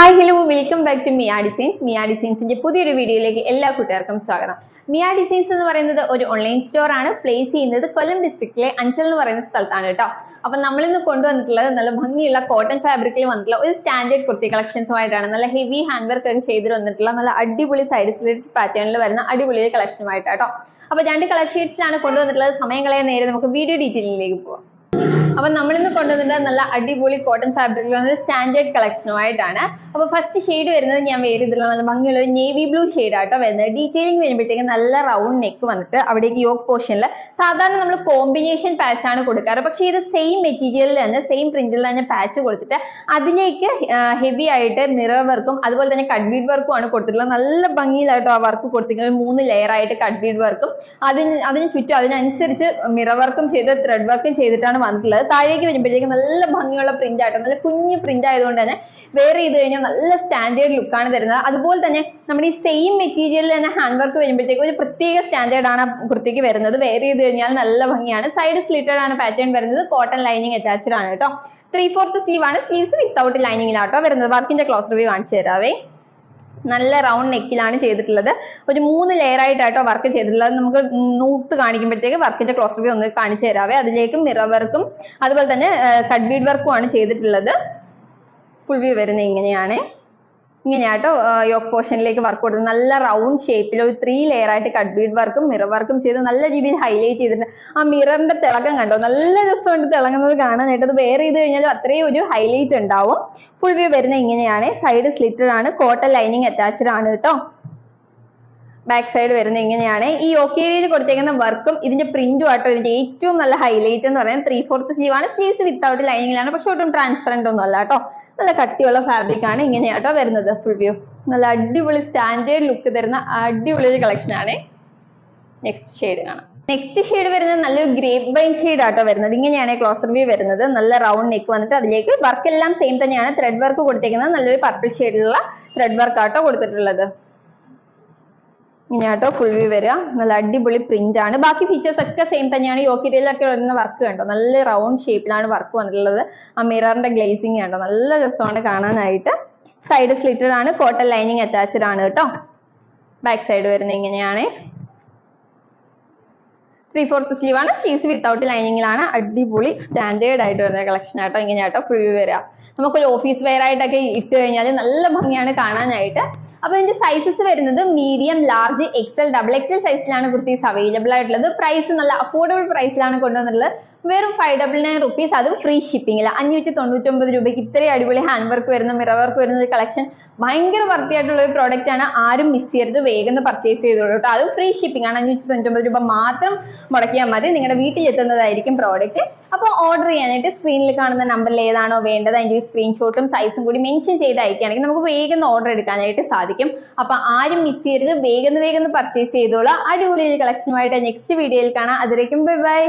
Hi hello welcome back to Mia designs Mia ഡിസൈൻസിന്റെ പുതിയൊരു വീഡിയോയിലേക്ക് എല്ലാ കൂട്ടുകാർക്കും സ്വാഗതം. മിയ ഡിസൈൻസ് എന്ന് പറയുന്നത് ഒരു ഓൺലൈൻ സ്റ്റോർ ആണ്. പ്ലേസ് ചെയ്യുന്നത് കൊല്ലം ഡിസ്ട്രിക്റ്റിലെ അഞ്ചൽ എന്ന് പറയുന്ന സ്ഥലത്താണ് കേട്ടോ. അപ്പൊ നമ്മളിന്ന് കൊണ്ടുവന്നിട്ടുള്ളത് നല്ല ഭംഗിയുള്ള കോട്ടൺ ഫാബ്രിക്കിൽ വന്നിട്ടുള്ള ഒരു സ്റ്റാൻഡേർഡ് കുർത്തി കളക്ഷൻസുമായിട്ടാണ് നല്ല ഹെവി ഹാൻഡ് വർക്ക് ഒക്കെ ചെയ്ത് വന്നിട്ടുള്ള നല്ല അടിപൊളി സൈഡ് സ്ലിറ്റ് പാറ്റേണിൽ വരുന്ന അടിപൊളി കളക്ഷനുമായിട്ടാട്ടോ അപ്പൊ രണ്ട് കളർ ഷീറ്റ്സിലാണ് കൊണ്ടുവന്നിട്ടുള്ളത്. സമയം കളയാൻ നേരെ നമുക്ക് വീഡിയോ ഡീറ്റെയിലിംഗിലേക്ക് പോവാം. അപ്പൊ നമ്മളിന്ന് കൊണ്ടുവന്നിട്ട് നല്ല അടിപൊളി കോട്ടൺ ഫാബ്രിക്കിൽ വന്നത് സ്റ്റാൻഡേർഡ് കളക്ഷനുമായിട്ടാണ് അപ്പൊ ഫസ്റ്റ് ഷെയ്ഡ് വരുന്നത് ഞാൻ വേറെ ഇതിലുള്ള നല്ല ഭംഗിയുള്ള നേവി ബ്ലൂ ഷെയ്ഡ് ആട്ടോ വരുന്നത്. ഡീറ്റെയിലിംഗ് വരുമ്പോഴത്തേക്ക് നല്ല റൗണ്ട് നെക്ക് വന്നിട്ട് അവിടേക്ക് യോക്ക് പോർഷനിൽ സാധാരണ നമ്മൾ കോമ്പിനേഷൻ പാച്ച് ആണ് കൊടുക്കാറ്. പക്ഷെ ഇത് സെയിം മെറ്റീരിയലിൽ തന്നെ സെയിം പ്രിന്റിൽ തന്നെ പാച്ച് കൊടുത്തിട്ട് അതിലേക്ക് ഹെവി ആയിട്ട് മിറർ വർക്കും അതുപോലെ തന്നെ കഡ്ബീഡ് ബീഡ് വർക്കും ആണ് കൊടുത്തിട്ടുള്ളത് നല്ല ഭംഗിയിലായിട്ടോ ആ വർക്ക് കൊടുത്തിരിക്കുന്നത്. മൂന്ന് ലെയർ ആയിട്ട് കഡ്ബീഡ് ബീഡ് വർക്കും അതിന് അതിന് ചുറ്റും അതിനനുസരിച്ച് മിറർ വർക്കും ചെയ്ത് ത്രെഡ് വർക്കും ചെയ്തിട്ടാണ് വന്നിട്ടുള്ളത്. താഴേക്ക് വരുമ്പോഴത്തേക്ക് നല്ല ഭംഗിയുള്ള പ്രിന്റ് ആയിട്ട് നല്ല കുഞ്ഞു പ്രിന്റ് ആയതുകൊണ്ട് തന്നെ വെയർ ചെയ്ത് കഴിഞ്ഞാൽ നല്ല സ്റ്റാൻഡേർഡ് ലുക്കാണ് തരുന്നത്. അതുപോലെ തന്നെ നമ്മുടെ ഈ സെയിം മെറ്റീരിയലിൽ തന്നെ ഹാൻഡ് വർക്ക് വരുമ്പോഴത്തേക്കും ഒരു പ്രത്യേക സ്റ്റാൻഡേർഡ് ആണ് കുർത്തിക്ക് വരുന്നത്. വെയർ ചെയ്ത് കഴിഞ്ഞാൽ നല്ല ഭംഗിയാണ്. സൈഡ് സ്ലിറ്റഡ് ആണ് പാറ്റേൺ വരുന്നത്. കോട്ടൺ ലൈനിങ് അറ്റാച്ച്ഡ് ആണ് കേട്ടോ. ത്രീ ഫോർത്ത് സ്ലീവ് ആണ്. സ്ലീവ്സ് വിത്തൗട്ട് ലൈനിങ്ങിലാട്ടോ വരുന്നത്. വർക്കിന്റെ ക്ലോസ് റിവ്യൂ കാണിച്ചു തരാവേ. നല്ല റൗണ്ട് നെക്കിലാണ് ചെയ്തിട്ടുള്ളത്. ഒരു മൂന്ന് ലെയർ ആയിട്ടാട്ടോ വർക്ക് ചെയ്തിട്ടുള്ളത്. നമുക്ക് നൂത്ത് കാണിക്കുമ്പോഴത്തേക്ക് വർക്കിന്റെ ക്ലോസ് റിവ്യൂ ഒന്ന് കാണിച്ചു തരാവേ. അതിലേക്ക് മിറർ വർക്കും അതുപോലെ തന്നെ കട്ട് ബീഡ് വർക്കും ആണ് ചെയ്തിട്ടുള്ളത്. ഫുൾ വ്യൂ വരുന്നത് ഇങ്ങനെയാണ്. ഇങ്ങനെയാട്ടോ യോക്ക് പോർഷനിലേക്ക് വർക്ക് കൊടുത്തത് നല്ല റൗണ്ട് ഷേപ്പിൽ ഒരു ത്രീ ലെയർ ആയിട്ട് കട്ട് ബീഡ് വർക്കും മിറർ വർക്കും ചെയ്ത് നല്ല രീതിയിൽ ഹൈലൈറ്റ് ചെയ്തിട്ടുണ്ട് ആ മിററിന്റെ തിളക്കം കണ്ടോ? നല്ല രസമുണ്ട് തിളങ്ങുന്നത് കാണാനായിട്ട്. അത് വേറെ ചെയ്ത് കഴിഞ്ഞാൽ അത്രയും ഒരു ഹൈലൈറ്റ് ഉണ്ടാവും. ഫുൾ വ്യൂ വരുന്നത് ഇങ്ങനെയാണ്. സൈഡ് സ്ലിറ്റഡ് ആണ്. കോട്ടൺ ലൈനിങ് അറ്റാച്ച്ഡ് ആണ് കേട്ടോ. ബാക്ക് സൈഡ് വരുന്നത് ഇങ്ങനെയാണ്. ഈ ഒക്കേരിയിൽ കൊടുത്തേക്കുന്ന വർക്കും ഇതിന്റെ പ്രിന്റും ആട്ടോ. ഇതിന്റെ ഏറ്റവും നല്ല ഹൈലൈറ്റ് എന്ന് പറയുന്നത് three fourth sleeve sleeves without ലൈനിങ്ങിലാണ് പക്ഷെ ഒട്ടും ട്രാൻസ്പെറന്റ് ഒന്നും അല്ല കേട്ടോ നല്ല കട്ടിയുള്ള ഫാബ്രിക് ആണ് ഇങ്ങനെയാട്ടോ വരുന്നത്. ഫുൾ വ്യൂ നല്ല അടിപൊളി സ്റ്റാൻഡേർഡ് ലുക്ക് തരുന്ന അടിപൊളി ഒരു കളക്ഷൻ ആണ്. നെക്സ്റ്റ് ഷെയ്ഡ് കാണാം. നെക്സ്റ്റ് ഷെയ്ഡ് വരുന്നത് നല്ലൊരു ഗ്രേപ്പ് വൈൻ ഷെയ്ഡ് ആട്ടോ വരുന്നത്. ഇങ്ങനെയാണ് ക്ലോസർ വ്യൂ വരുന്നത്. നല്ല റൗണ്ട് നെക്ക് വന്നിട്ട് അതിലേക്ക് വർക്ക് എല്ലാം സെയിം തന്നെയാണ്. ത്രെഡ് വർക്ക് കൊടുത്തേക്കുന്നത് നല്ലൊരു പർപ്പിൾ ഷെയ്ഡിലുള്ള ത്രെഡ് വർക്ക് ആട്ടോ കൊടുത്തിട്ടുള്ളത്. ഇങ്ങനെയാട്ടോ ഫുൾ വ്യൂ വരിക. നല്ല അടിപൊളി പ്രിന്റ് ആണ്. ബാക്കി ഫീച്ചേഴ്സ് ഒക്കെ സെയിം തന്നെയാണ്. യോക്കിരിയിലൊക്കെ വരുന്ന വർക്ക് കണ്ടോ? നല്ല റൗണ്ട് ഷേപ്പിലാണ് വർക്ക് വന്നിട്ടുള്ളത്. ആ മിററിന്റെ ഗ്ലേസിങ് കണ്ടോ? നല്ല രസമാണ് കാണാനായിട്ട്. സൈഡ് സ്ലിറ്റഡ് ആണ്. കോട്ടൺ ലൈനിങ് അറ്റാച്ച്ഡ് ആണ് കേട്ടോ. ബാക്ക് സൈഡ് വരുന്നത് ഇങ്ങനെയാണ്. ത്രീ ഫോർത്ത് സ്ലീവ് ആണ്. സ്ലീവ്സ് വിത്തൗട്ട് ലൈനിങ്ങിലാണ് അടിപൊളി സ്റ്റാൻഡേർഡ് ആയിട്ട് വരുന്ന കളക്ഷൻ ആട്ടോ. ഇങ്ങനെയാട്ടോ ഫുൾ വ്യൂ വരിക. നമുക്കൊരു ഓഫീസ് വെയർ ആയിട്ടൊക്കെ ഇട്ട് കഴിഞ്ഞാൽ നല്ല ഭംഗിയാണ് കാണാനായിട്ട്. അപ്പൊ ഇതിന്റെ സൈസസ് വരുന്നത് medium large XL double XL സൈസിലാണ് കുർത്തീസ് അവൈലബിൾ ആയിട്ടുള്ളത്. പ്രൈസ് നല്ല അഫോർഡബിൾ പ്രൈസിലാണ് കൊണ്ടുവന്നിട്ടുള്ളത്. വെറും ഫൈവ് ഡബിൾ നയൻ റുപ്പീസ് അതും ഫ്രീ ഷിപ്പിംഗിൽ അഞ്ഞൂറ്റി തൊണ്ണൂറ്റൊമ്പത് രൂപയ്ക്ക് ഇത്രയും അടിപൊളി ഹാൻഡ് വർക്ക് വരുന്ന മിറർ വർക്ക് വരുന്ന ഒരു കളക്ഷൻ ഭയങ്കര വർത്തി ആയിട്ടുള്ള ഒരു പ്രോഡക്റ്റ് ആണ്. ആരും മിസ് ചെയ്യരുത്. വേഗം പർച്ചേസ് ചെയ്തോളൂ കേട്ടോ. അതും ഫ്രീ ഷിപ്പിംഗ് ആണ്. അഞ്ഞൂറ്റി തൊണ്ണൂറ്റൊമ്പത് രൂപ മാത്രം മുടക്കിയാൽ മതി. നിങ്ങളുടെ വീട്ടിൽ എത്തുന്നതായിരിക്കും പ്രോഡക്റ്റ് അപ്പോൾ ഓർഡർ ചെയ്യാനായിട്ട് സ്ക്രീനിൽ കാണുന്ന നമ്പറിൽ ഏതാണോ വേണ്ടത് അതിന്റെ സ്ക്രീൻഷോട്ടും സൈസും കൂടി മെൻഷൻ ചെയ്ത് അയക്കുകയാണെങ്കിൽ നമുക്ക് വേഗം ഓർഡർ എടുക്കാനായിട്ട് സാധിക്കും. അപ്പൊ ആരും മിസ് ചെയ്യരുത്. വേഗം വേഗം പർച്ചേസ് ചെയ്തോളൂ. അടിപൊളി കളക്ഷനുമായിട്ട് നെക്സ്റ്റ് വീഡിയോയിൽ കാണാം. അതിലേക്കും ബൈ ബൈ